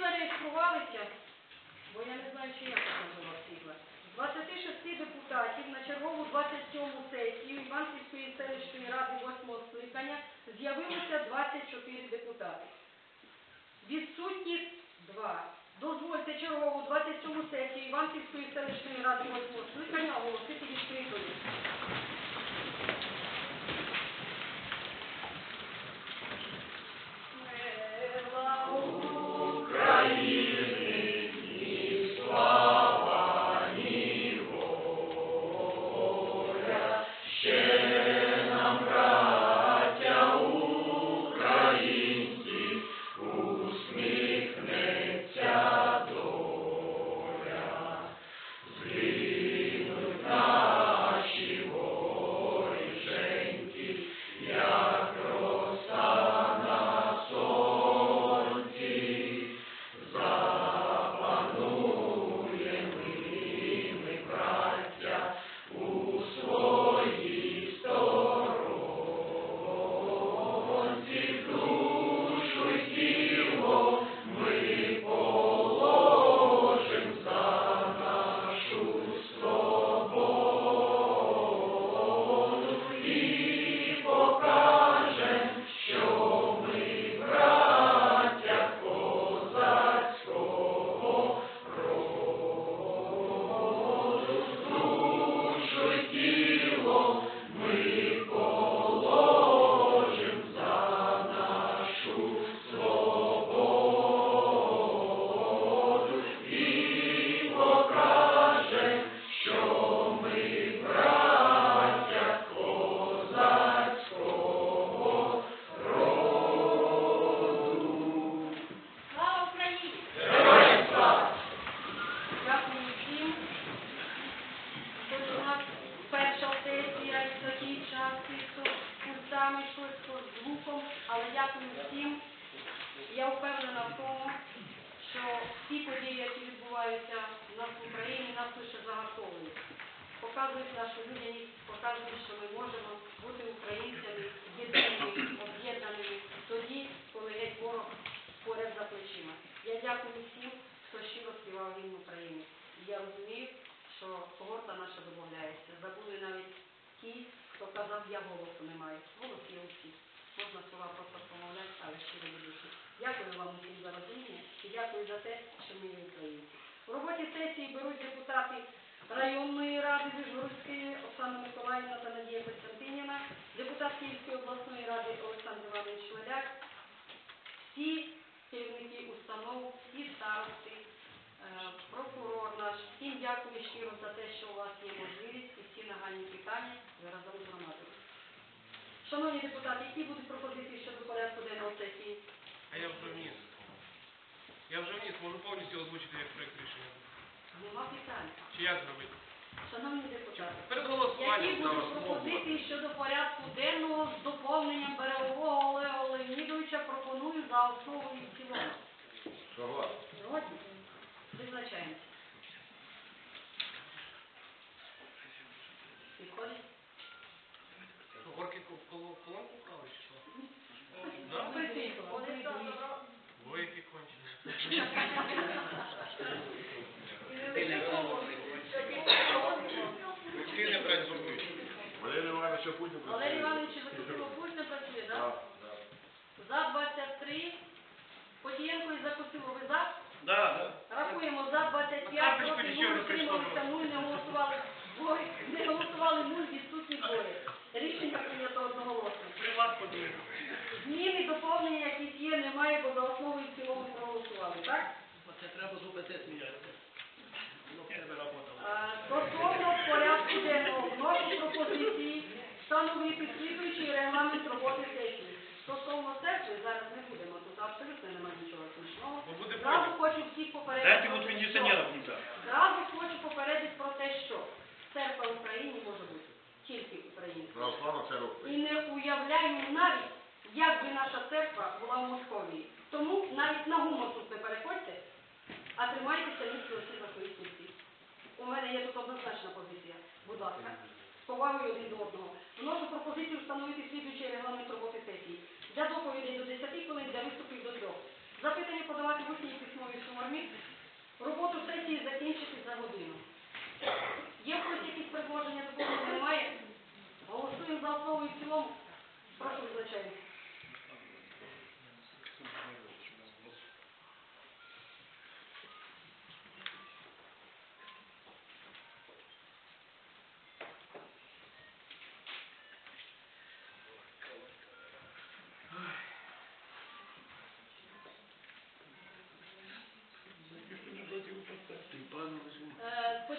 зареєструвалися, бо я не знаю, чи я так називав світла. З 26 депутатів на чергову 27 сесію Іванківської селищної ради 8 скликання з'явилося 24 депутати. Відсутні два. Дозвольте чергову 27 сесію Іванківської селищної ради 8 скликання оголосити відкритою. Час з курсами, щось з звуком, але дякую всім. Я впевнена в тому, що всі події, які відбуваються в нас в Україні, нас лише загартовують. Показують нашу людяність, показують, що ми можемо бути українцями, єдиними, об'єднаними тоді, коли геть ворог поряд за плечима. Я дякую всім, хто щиро співав гімн України. Я розумію, що когорта наша домовляється. Забули навіть ті, хто казав, я голосу не маю. Голос є у всіх. Можна слова просто промовляти, але щиро душі. Дякую вам усім за розуміння і дякую за те, що ми є українці. У роботі сесії беруть депутати районної ради Вишгородської Оксана Миколаївна та Надія Костянтинівна, депутат Київської обласної ради Олександр Іванович Шмеляк, всі керівники установ, всі старости, прокурор наш. Всім дякую щиро за те, що у вас є можливість і всі нагальні питання разом з громадою. Шановні депутати, які будуть пропозиції щодо порядку денного сесії? А я вже вніс. Я вже вніс, можу повністю озвучити як проєкт рішення. Нема питань. Чи як зробити? Шановні депутати, Перед які голосуванням будуть пропозиції щодо порядку денного з доповненням Берегового Олега Леонідовича пропоную за основу і в цілому. Согласен. Згодні? Визначаємося. Підходить? Що, горки ко- коло- колонку вкрали чи що? Ви які кончені. Руки не брать. Валерій Іванович Путін Валерій Іванович Закусило працює, так? За 23. Потієнко і Закусило, ви за? Рахуємо за 25, Тапочку проти нічого 0, утрималися 0, не голосували двоє, не голосували 0, відсутні двоє. Рішення прийнято одноголосно. Приват подивимо. Зміни, доповнення якісь є, немає, бо за основу і в цілому проголосували, так? Це треба з УПЦ сміятися. Воно Стосовно порядку денного, вношу пропозиції встановити слідуючий регламент роботи сесії. Стосовно церкви, зараз не будемо, тут абсолютно немає нічого смішного. Зразу хочу всіх попередити. Дайте про те, що- Зразу хочу попередити про те, що церква в Україні може бути тільки українська. І не уявляємо навіть, як би наша церква була в Московії. Навіть на гумор тут не переходьте, а тримайтеся місце усі за свої стільці. У мене є тут однозначна позиція. Будь ласка, з повагою один до одного. Вношу пропозицію встановити слідуючий регламент роботи сесії. Для доповідей до 10 хвилин, для виступів до 3. Запитання подавати в усній письмовій формі. Роботу сесії закінчити за годину. Є когось якісь предложення такого немає? Голосуємо за основу і в цілому. Прошу визначення.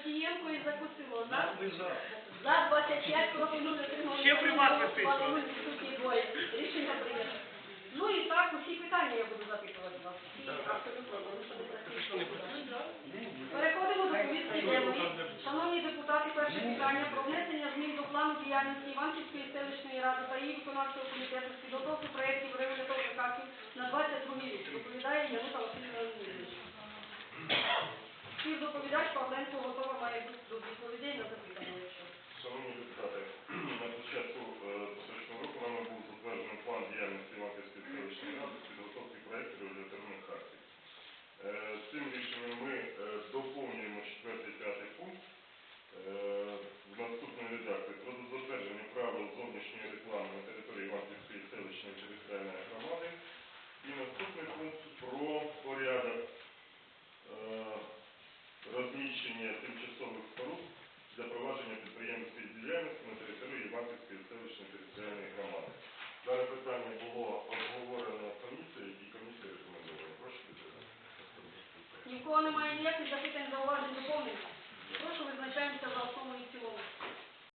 Е, і Закусило. За, за 25, проти 0, отримали. Ще. Відсутні двоє. Рішення прийнято. Ну і так, усі питання я буду запитувати вас. Всі абсолютно, тому що не. Переходимо до повістки денної. Шановні депутати, перше питання про внесення змін до плану діяльності Іванківської селищної ради та її виконавчого комітету з підготовки проєктів регуляторних актів на 22 рік. Доповідає Янута Васильівна Леонідович. Співдоповідач Павленко готова має бути до відповідей на запитання. якщо. Шановні депутати, на початку е, поточного року нами був затверджений план діяльності Іванківської селищної ради з підготовки проєктів регуляторних актів. Е, Цим рішенням ми е, доповнюємо 4-5 пункт е, в наступній редакції про затвердження правил зовнішньої реклами на території Іванківської селищної територіальної громади. І наступний пункт про порядок е, розміщення тимчасових споруд для провадження підприємницької діяльності на території Іванківської селищної територіальної громади. Дане питання було обговорено комісією і комісія рекомендувала. Прошу підтримати. Ні в кого немає ніяких запитань, зауважень, доповнень. Прошу визначаємося за основу і